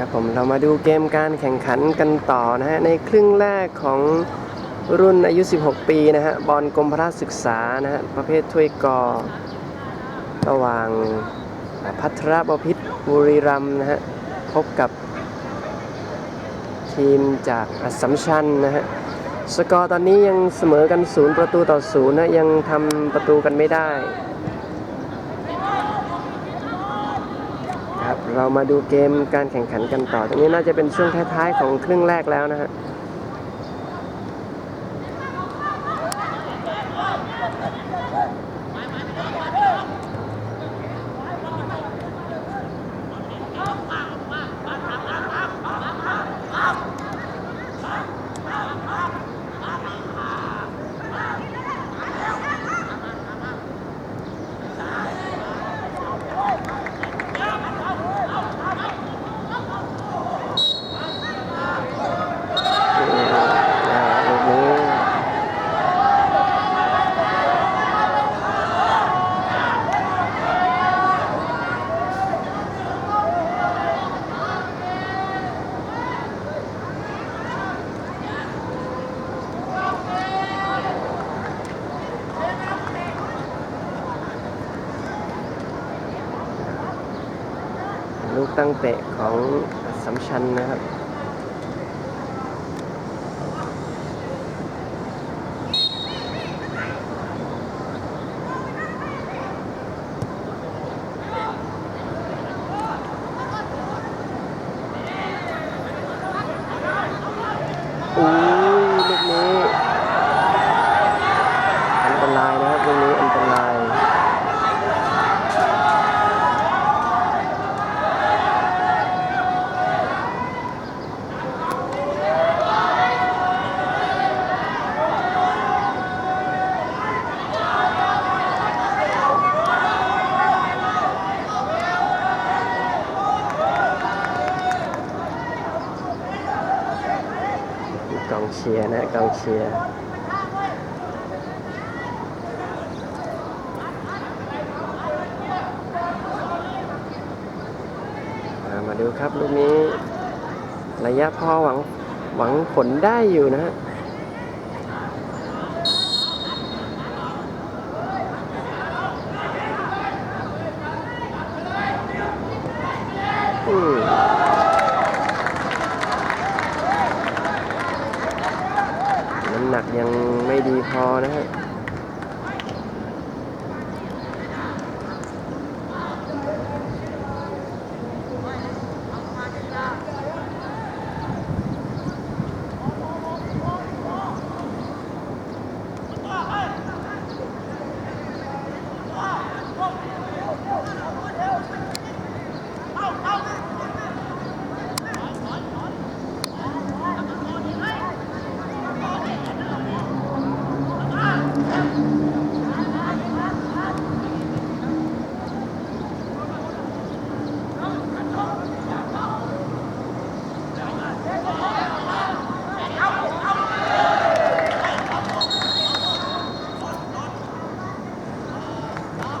ครับผมเรามาดูเกมการแข่งขันกันต่อนะฮะในครึ่งแรกของรุ่นอายุ 16 ปีนะฮะบอลกรมพระศึกษานะฮะประเภทถ้วยกอระหว่างพัทรบพิษบุรีรัมนะฮะพบกับทีมจากอัสสัมชัญนะฮะสกอร์ตอนนี้ยังเสมอกันศูนย์ประตูต่อศูนย์นะ ยังทำประตูกันไม่ได้ ครับ เรามาดูเกมการแข่งขันกันต่อ ตรงนี้น่าจะเป็นช่วงท้ายๆของครึ่งแรกแล้วนะฮะ อ่าลูกนี้ลูก ตั้งเตะของสัมชันนะครับ อุ้ยลูกนี้ อันตรายนะครับลูกนี้อันตราย กองเชียร์นะกองเชียร์มาดูครับลูกนี้ ระยะพอหวังหวังผลได้อยู่นะฮะอืม น้ำหนักยังไม่ดีพอนะฮะ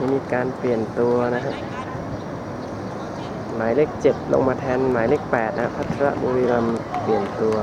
ที่มี การเปลี่ยนตัวนะฮะหมายเลขเจ็ดลงมาแทนหมายเลขแปดนะพัทรบุรีรัมเปลี่ยนตัว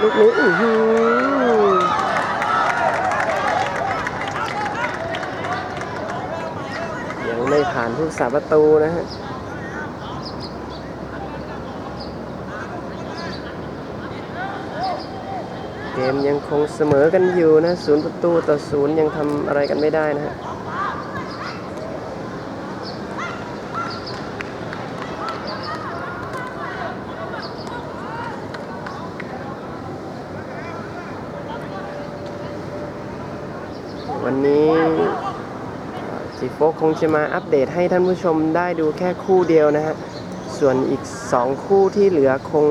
นี้อือหือยังไม่ผ่านผู้สาประตูนะฮะเกมยังคงเสมอกันอยู่นะศูนย์ประตูต่อศูนย์ยังทำอะไรกันไม่ได้นะฮะ วันนี้จีโฟกคงจะมาอัปเดตให้ท่านผู้ชมได้ดูแค่คู่เดียวนะฮะ ส่วนอีก 2 คู่ที่เหลือคง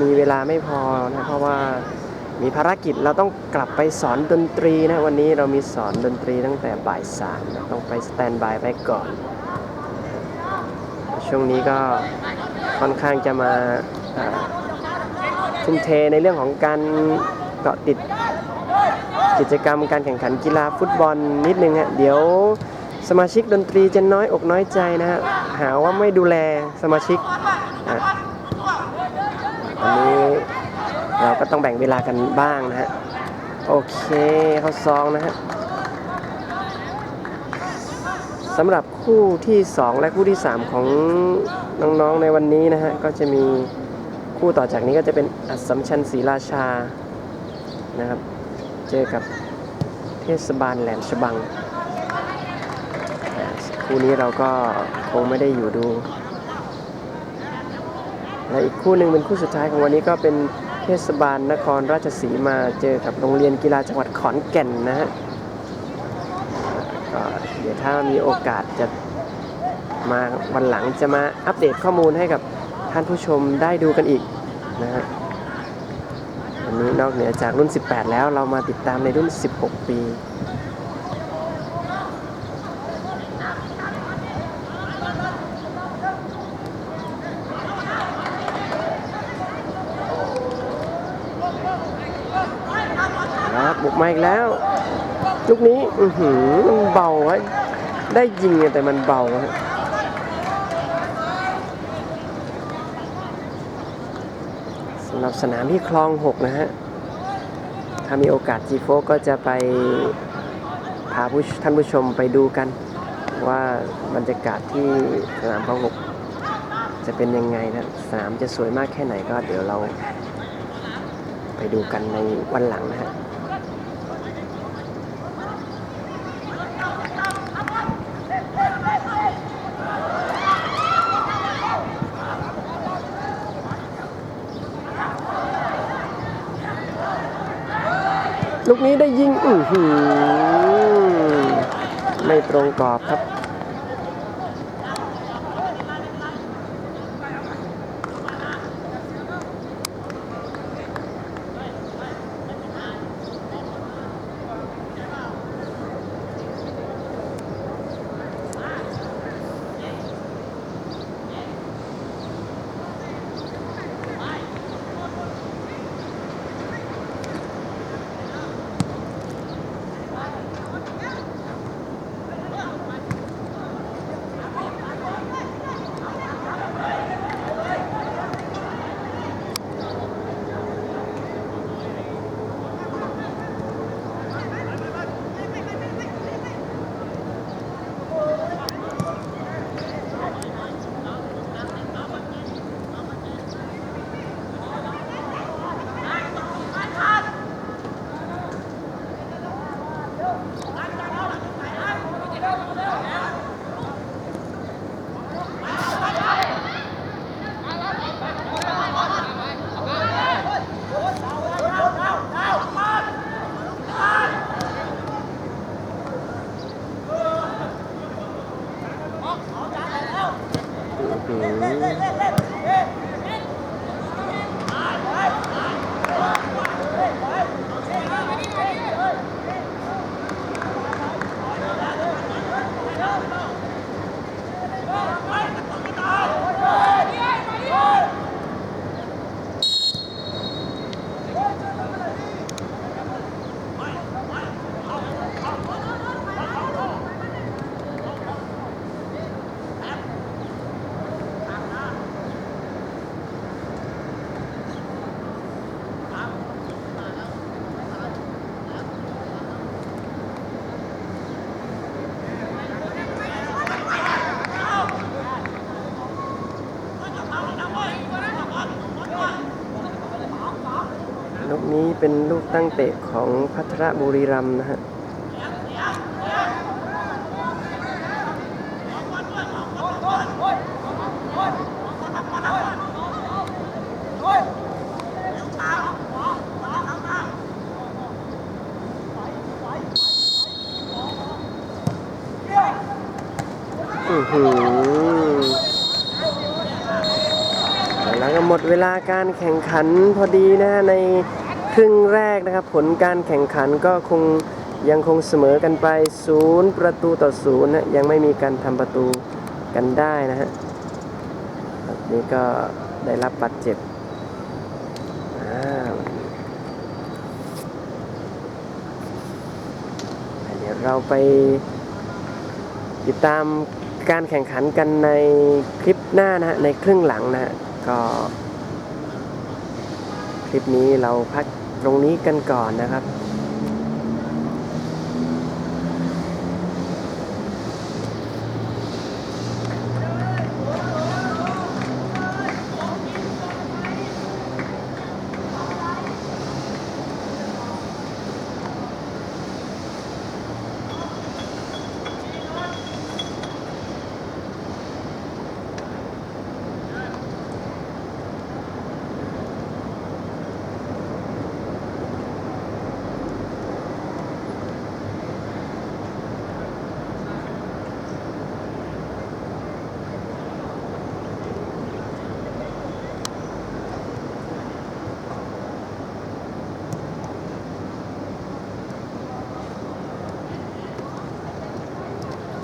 มีเวลาไม่พอนะ เพราะว่ามีภารกิจเราต้องกลับไปสอนดนตรีนะ วันนี้เรามีสอนดนตรีตั้งแต่บ่ายสามต้องไปสแตนบายไว้ก่อน ช่วงนี้ก็ค่อนข้างจะมาทุ่มเทในเรื่องของการเกาะติด กิจกรรมการแข่งขันกีฬาฟุตบอลนิดนึงฮะเดี๋ยวสมาชิกดนตรีจะน้อยอกน้อยใจนะฮะหาว่าไม่ดูแลสมาชิกอันนี้เราก็ต้องแบ่งเวลากันบ้างนะฮะโอเคเข้าซองนะฮะสำหรับคู่ที่ 2 และคู่ที่ 3 ของน้องๆในวันนี้นะฮะก็จะมีคู่ต่อจากนี้ก็จะเป็นอัสสัมชัญศรีราชานะครับ เจอกับเทศบาลแหลมฉบังคู่นี้เราก็คงไม่ได้อยู่ดู และอีกคู่หนึ่งเป็นคู่สุดท้ายของวันนี้ก็เป็นเทศบาลนครราชสีมาเจอกับโรงเรียนกีฬาจังหวัดขอนแก่นนะฮะก็เดี๋ยวถ้ามีโอกาสจะมาวันหลังจะมาอัปเดตข้อมูลให้กับท่านผู้ชมได้ดูกันอีกนะฮะ นนี้นอกเหนือจากรุ่น 18 แล้วเรามาติดตามในรุ่น 16 ปี ครับบุกมาอีกแล้ว ลูกนี้ อือหือเบาฮะได้ยิงแต่มันเบาฮะ สำหรับสนามที่คลอง 6 นะฮะ ถ้ามีโอกาสจีโฟก็จะไปพาผู้ท่านผู้ชมไปดูกัน ว่าบรรยากาศที่สนามคลอง 6 จะเป็นยังไงนะสนามจะสวยมากแค่ไหนก็เดี๋ยวเราไปดูกันในวันหลังนะฮะ ลูกนี้ได้ยิง อือหือไม่ตรงกรอบครับ เป็นลูกตั้งเตะของพัทรบุรีรัมนะฮะอือหือแล้วก็หมดเวลาการแข่งขันพอดีนะฮะใน ครึ่งแรกนะครับ ผลการแข่งขันก็คงยังคงเสมอกันไปศูนย์ประตูต่อศูนย์นะยังไม่มีการทำประตูกันได้นะฮะนี้ก็ได้รับบาดเจ็บเดี๋ยวเราไปติดตามการแข่งขันกันในคลิปหน้านะฮะในครึ่งหลังนะฮะก็คลิปนี้เราพัก ตรงนี้กันก่อนนะครับ